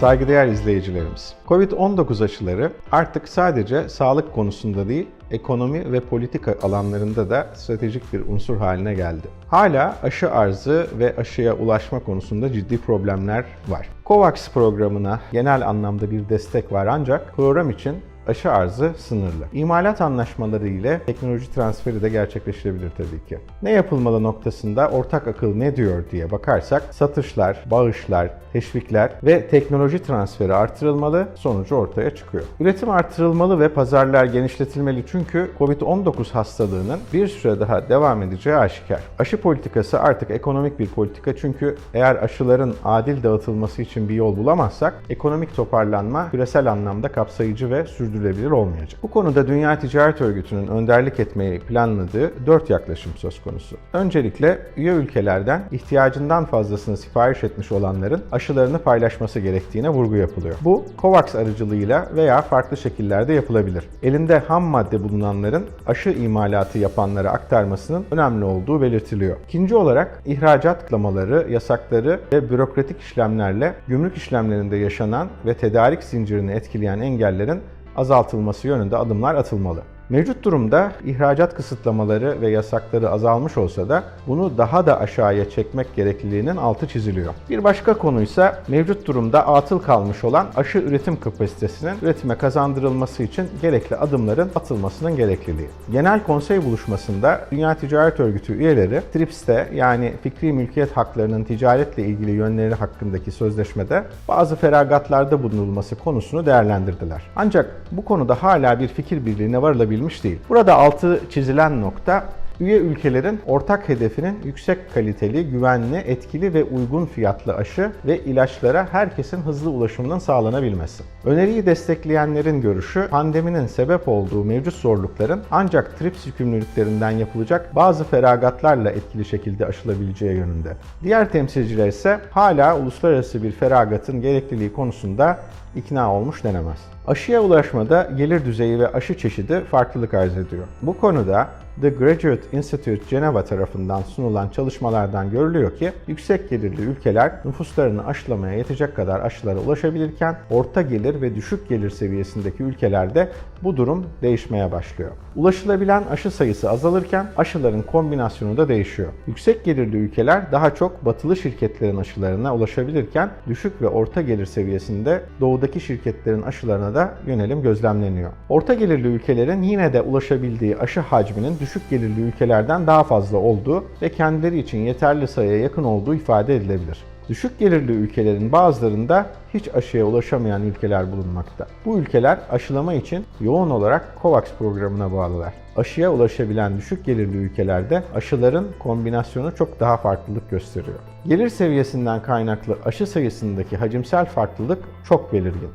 Saygıdeğer izleyicilerimiz, Covid-19 aşıları artık sadece sağlık konusunda değil, ekonomi ve politika alanlarında da stratejik bir unsur haline geldi. Hala aşı arzı ve aşıya ulaşma konusunda ciddi problemler var. COVAX programına genel anlamda bir destek var ancak program için aşı arzı sınırlı. İmalat anlaşmaları ile teknoloji transferi de gerçekleştirebilir tabii ki. Ne yapılmalı noktasında ortak akıl ne diyor diye bakarsak satışlar, bağışlar, teşvikler ve teknoloji transferi artırılmalı, sonucu ortaya çıkıyor. Üretim artırılmalı ve pazarlar genişletilmeli çünkü COVID-19 hastalığının bir süre daha devam edeceği aşikar. Aşı politikası artık ekonomik bir politika çünkü eğer aşıların adil dağıtılması için bir yol bulamazsak ekonomik toparlanma küresel anlamda kapsayıcı ve sürdürülebilir olmayacak. Bu konuda Dünya Ticaret Örgütü'nün önderlik etmeyi planladığı dört yaklaşım söz konusu. Öncelikle üye ülkelerden ihtiyacından fazlasını sipariş etmiş olanların aşılarını paylaşması gerektiğine vurgu yapılıyor. Bu COVAX aracılığıyla veya farklı şekillerde yapılabilir. Elinde ham madde bulunanların aşı imalatı yapanlara aktarmasının önemli olduğu belirtiliyor. İkinci olarak ihracat kıtlamaları, yasakları ve bürokratik işlemlerle gümrük işlemlerinde yaşanan ve tedarik zincirini etkileyen engellerin azaltılması yönünde adımlar atılmalı. Mevcut durumda ihracat kısıtlamaları ve yasakları azalmış olsa da bunu daha da aşağıya çekmek gerekliliğinin altı çiziliyor. Bir başka konuysa mevcut durumda atıl kalmış olan aşı üretim kapasitesinin üretime kazandırılması için gerekli adımların atılmasının gerekliliği. Genel konsey buluşmasında Dünya Ticaret Örgütü üyeleri TRIPS'te yani fikri mülkiyet haklarının ticaretle ilgili yönleri hakkındaki sözleşmede bazı feragatlarda bulunulması konusunu değerlendirdiler. Ancak bu konuda hala bir fikir birliğine varılabilmiş değil. Burada altı çizilen nokta üye ülkelerin ortak hedefinin yüksek kaliteli, güvenli, etkili ve uygun fiyatlı aşı ve ilaçlara herkesin hızlı ulaşımının sağlanabilmesi. Öneriyi destekleyenlerin görüşü pandeminin sebep olduğu mevcut zorlukların ancak TRIPS yükümlülüklerinden yapılacak bazı feragatlarla etkili şekilde aşılabileceği yönünde. Diğer temsilciler ise hala uluslararası bir feragatın gerekliliği konusunda ikna olmuş denemez. Aşıya ulaşmada gelir düzeyi ve aşı çeşidi farklılık arz ediyor. Bu konuda The Graduate Institute Geneva tarafından sunulan çalışmalardan görülüyor ki yüksek gelirli ülkeler nüfuslarını aşılamaya yetecek kadar aşılara ulaşabilirken orta gelir ve düşük gelir seviyesindeki ülkelerde bu durum değişmeye başlıyor. Ulaşılabilen aşı sayısı azalırken aşıların kombinasyonu da değişiyor. Yüksek gelirli ülkeler daha çok batılı şirketlerin aşılarına ulaşabilirken düşük ve orta gelir seviyesinde doğudaki şirketlerin aşılarına da yönelim gözlemleniyor. Orta gelirli ülkelerin yine de ulaşabildiği aşı hacminin düşük gelirli ülkelerden daha fazla olduğu ve kendileri için yeterli sayıya yakın olduğu ifade edilebilir. Düşük gelirli ülkelerin bazılarında hiç aşıya ulaşamayan ülkeler bulunmakta. Bu ülkeler aşılama için yoğun olarak COVAX programına bağlılar. Aşıya ulaşabilen düşük gelirli ülkelerde aşıların kombinasyonu çok daha farklılık gösteriyor. Gelir seviyesinden kaynaklı aşı sayısındaki hacimsel farklılık çok belirgin.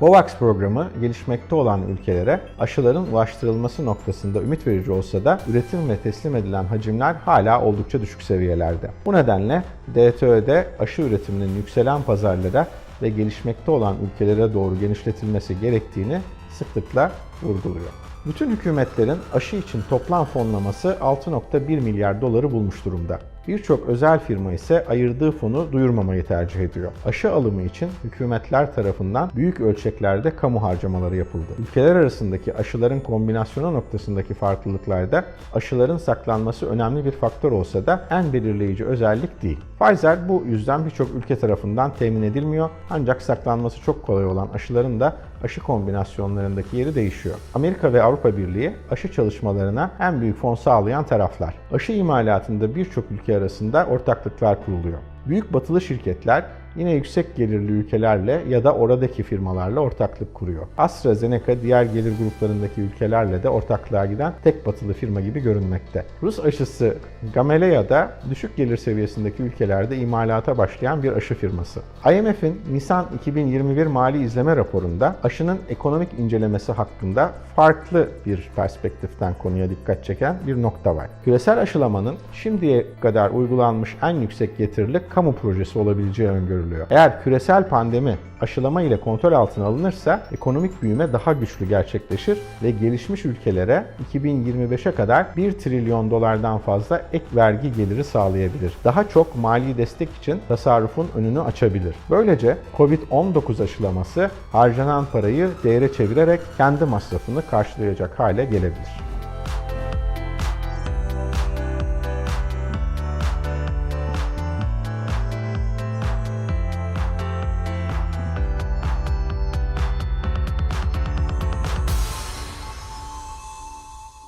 COVAX programı gelişmekte olan ülkelere aşıların ulaştırılması noktasında ümit verici olsa da üretim ve teslim edilen hacimler hala oldukça düşük seviyelerde. Bu nedenle DTÖ'de aşı üretiminin yükselen pazarlara ve gelişmekte olan ülkelere doğru genişletilmesi gerektiğini sıklıkla vurguluyor. Bütün hükümetlerin aşı için toplam fonlaması 6.1 milyar doları bulmuş durumda. Birçok özel firma ise ayırdığı fonu duyurmamayı tercih ediyor. Aşı alımı için hükümetler tarafından büyük ölçeklerde kamu harcamaları yapıldı. Ülkeler arasındaki aşıların kombinasyonu noktasındaki farklılıklarda aşıların saklanması önemli bir faktör olsa da en belirleyici özellik değil. Pfizer bu yüzden birçok ülke tarafından temin edilmiyor ancak saklanması çok kolay olan aşıların da aşı kombinasyonlarındaki yeri değişiyor. Amerika ve Avrupa Birliği aşı çalışmalarına en büyük fon sağlayan taraflar. Aşı imalatında birçok ülke arasında ortaklıklar kuruluyor. Büyük batılı şirketler yine yüksek gelirli ülkelerle ya da oradaki firmalarla ortaklık kuruyor. AstraZeneca diğer gelir gruplarındaki ülkelerle de ortaklığa giden tek batılı firma gibi görünmekte. Rus aşısı Gamaleya da düşük gelir seviyesindeki ülkelerde imalata başlayan bir aşı firması. IMF'in Nisan 2021 mali izleme raporunda aşının ekonomik incelemesi hakkında farklı bir perspektiften konuya dikkat çeken bir nokta var. Küresel aşılamanın şimdiye kadar uygulanmış en yüksek getirili kamu projesi olabileceği öngörülüyor öngörülüyor. Eğer küresel pandemi aşılama ile kontrol altına alınırsa ekonomik büyüme daha güçlü gerçekleşir ve gelişmiş ülkelere 2025'e kadar 1 trilyon dolardan fazla ek vergi geliri sağlayabilir. Daha çok mali destek için tasarrufun önünü açabilir. Böylece Covid-19 aşılaması harcanan parayı değere çevirerek kendi masrafını karşılayacak hale gelebilir.